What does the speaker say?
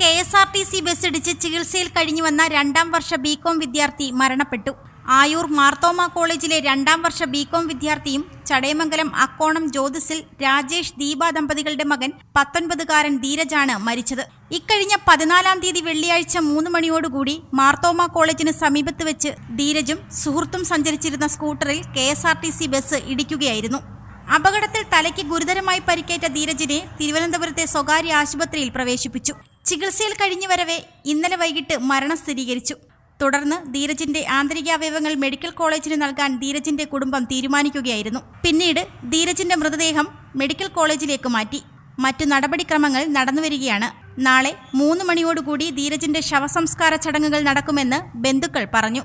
K S R T C bus ഇടിച്ച് ചികിത്സയിൽ കഴിഞ്ഞു വന്ന രണ്ടാം വർഷ ബികോം വിദ്യാർത്ഥി മരണപ്പെട്ടു. ആയൂർ മാർത്തോമ കോളേജിലെ രണ്ടാം വർഷ ബികോം വിദ്യാർത്ഥിയും ചടയമംഗലം അക്കോണം ജ്യോതിസിൽ രാജേഷ് ദീപ ദമ്പതികളുടെ മകൻ പത്തൊൻപതുകാരൻ ധീരജാണ് മരിച്ചത്. ഇക്കഴിഞ്ഞ പതിനാലാം തീയതി വെള്ളിയാഴ്ച മൂന്ന് മണിയോടുകൂടി മാർത്തോമ കോളേജിന് സമീപത്ത് വെച്ച് ധീരജും സുഹൃത്തും സഞ്ചരിച്ചിരുന്ന സ്കൂട്ടറിൽ കെ ബസ് ഇടിക്കുകയായിരുന്നു. അപകടത്തിൽ തലയ്ക്ക് ഗുരുതരമായി പരിക്കേറ്റ ധീരജിനെ തിരുവനന്തപുരത്തെ സ്വകാര്യ ആശുപത്രിയിൽ പ്രവേശിപ്പിച്ചു. ചികിത്സയിൽ കഴിഞ്ഞു വരവെ ഇന്നലെ വൈകിട്ട് മരണം സ്ഥിരീകരിച്ചു. തുടർന്ന് ധീരജിന്റെ ആന്തരികാവയവങ്ങൾ മെഡിക്കൽ കോളേജിന് നൽകാൻ ധീരജിന്റെ കുടുംബം തീരുമാനിക്കുകയായിരുന്നു. പിന്നീട് ധീരജിന്റെ മൃതദേഹം മെഡിക്കൽ കോളേജിലേക്ക് മാറ്റി. മറ്റു നടപടിക്രമങ്ങൾ നടന്നുവരികയാണ്. നാളെ മൂന്ന് മണിയോടുകൂടി ധീരജിന്റെ ശവസംസ്കാര ചടങ്ങുകൾ നടക്കുമെന്ന് ബന്ധുക്കൾ പറഞ്ഞു.